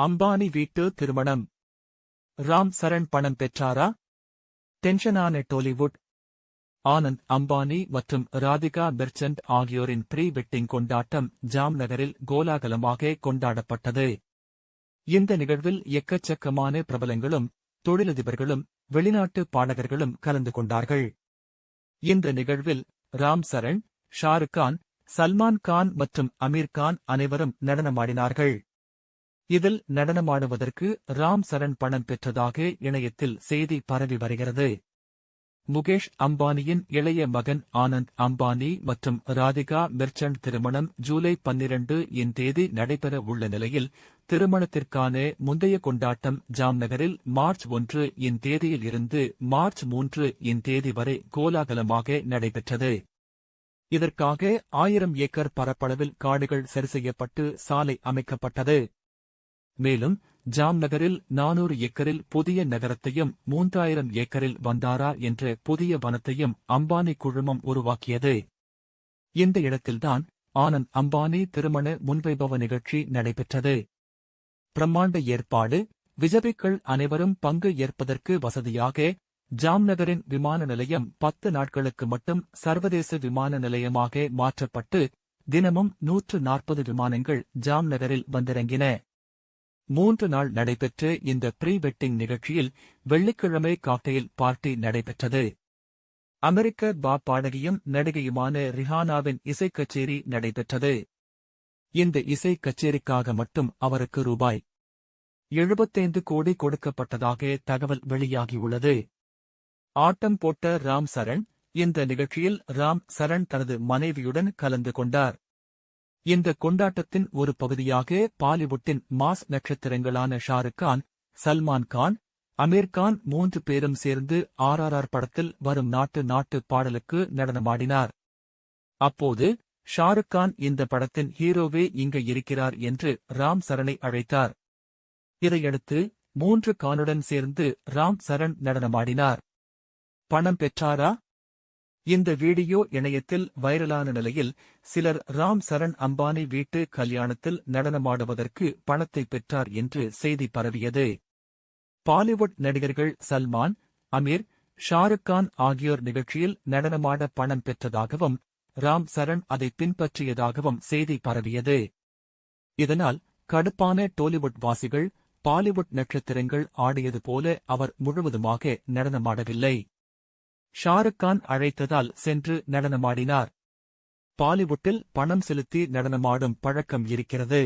அம்பானி வீட்டு திருமணம். ராம் சரண் பணம் பெற்றாரா? டென்ஷனான டோலிவுட். ஆனந்த் அம்பானி மற்றும் ராதிகா மெர்ச்சன்ட் ஆகியோரின் ப்ரீ வெட்டிங் கொண்டாட்டம் ஜாம்நகரில் கோலாகலமாக கொண்டாடப்பட்டது. இந்த நிகழ்வில் எக்கச்சக்கமான பிரபலங்களும் தொழிலதிபர்களும் வெளிநாட்டு பாடகர்களும் கலந்து கொண்டார்கள். இந்த நிகழ்வில் ராம் சரண் ஷாருக் கான் சல்மான் கான் மற்றும் அமீர் கான் அனைவரும் நடனமாடினார்கள். இதில் நடனமாடுவதற்கு ராம் சரண் பணம் பெற்றதாக இணையத்தில் செய்தி பரவி வருகிறது. முகேஷ் அம்பானியின் இளைய மகன் ஆனந்த் அம்பானி மற்றும் ராதிகா மெர்ச்சன்ட் திருமணம் ஜூலை பன்னிரண்டு இன் தேதி நடைபெற உள்ள நிலையில் திருமணத்திற்கான முந்தைய கொண்டாட்டம் ஜாம்நகரில் மார்ச் ஒன்று இன் தேதியில் இருந்து மார்ச் மூன்று இன் தேதி வரை கோலாகலமாக நடைபெற்றது. இதற்காக ஆயிரம் ஏக்கர் பரப்பளவில் காடுகள் சரி செய்யப்பட்டு சாலை அமைக்கப்பட்டது. மேலும் ஜாம்நகரில் நானூறு ஏக்கரில் புதிய நகரத்தையும் மூன்றாயிரம் ஏக்கரில் வந்தாரா என்ற புதிய வனத்தையும் அம்பானி குழுமம் உருவாக்கியது. இந்த இடத்தில்தான் ஆனந்த் அம்பானி திருமண முன்வைபவ நிகழ்ச்சி நடைபெற்றது. பிரம்மாண்ட ஏற்பாடு விஜபிக்கள் அனைவரும் பங்கு ஏற்பதற்கு வசதியாக ஜாம்நகரின் விமான நிலையம் பத்து நாட்களுக்கு மட்டும் சர்வதேச விமான நிலையமாக மாற்றப்பட்டு தினமும் நூற்று நாற்பது விமானங்கள் ஜாம்நகரில் வந்திறங்கின. மூன்று நாள் நடைபெற்ற இந்த ப்ரீ வெட்டிங் நிகழ்ச்சியில் வெள்ளிக்கிழமை காக்டெயில் பார்ட்டி நடைபெற்றது. அமெரிக்க பாப் பாடகியும் நடிகையுமான ரிஹானாவின் இசைக் கச்சேரி நடைபெற்றது. இந்த இசைக் கச்சேரிக்காக மட்டும் அவருக்கு ரூபாய் எழுபத்தைந்து கோடி கொடுக்கப்பட்டதாக தகவல் வெளியாகியுள்ளது. ஆட்டம் போட்ட ராம் சரண் இந்த நிகழ்ச்சியில் ராம் சரண் தனது மனைவியுடன் கலந்து கொண்டார். இந்த கொண்டாட்டத்தின் ஒரு பகுதியாக பாலிவுட்டின் மாஸ் நட்சத்திரங்களான ஷாருக் கான் சல்மான் கான் அமீர் கான் மூன்று பேரும் சேர்ந்து ஆர்ஆர்ஆர் படத்தில் வரும் நாட்டு நாட்டு பாடலுக்கு நடனமாடினார். அப்போது ஷாருக் கான் இந்த படத்தின் ஹீரோவே இங்கு இருக்கிறார் என்று ராம் சரணை அழைத்தார். இதையடுத்து மூன்று கானுடன் சேர்ந்து ராம் சரண் நடனமாடினார். பணம் பெற்றாரா? இந்த வீடியோ இணையத்தில் வைரலான நிலையில் சிலர் ராம் சரண் அம்பானி வீட்டு கல்யாணத்தில் நடனமாடுவதற்கு பணத்தை பெற்றார் என்று செய்தி பரவியது. பாலிவுட் நடிகர்கள் சல்மான் அமீர் ஷாருக் கான் ஆகியோர் நிகழ்ச்சியில் நடனமாட பணம் பெற்றதாகவும் ராம் சரண் அதை பின்பற்றியதாகவும் செய்தி பரவியது. இதனால் கடுப்பான டோலிவுட் வாசிகள் பாலிவுட் நட்சத்திரங்கள் ஆடியது போல அவர் முழுவதுமாக நடனமாடவில்லை. ஷாருக் கான் அழைத்ததால் சென்று நடனமாடினார். பாலிவுட்டில் பணம் செலுத்தி நடனமாடும் பழக்கம் இருக்கிறது.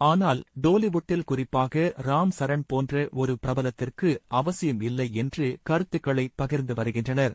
ஆனால் டோலிவுட்டில் குறிப்பாக ராம் சரண் போன்ற ஒரு பிரபலத்திற்கு அவசியம் இல்லை என்று கருத்துக்களை பகிர்ந்து வருகின்றனர்.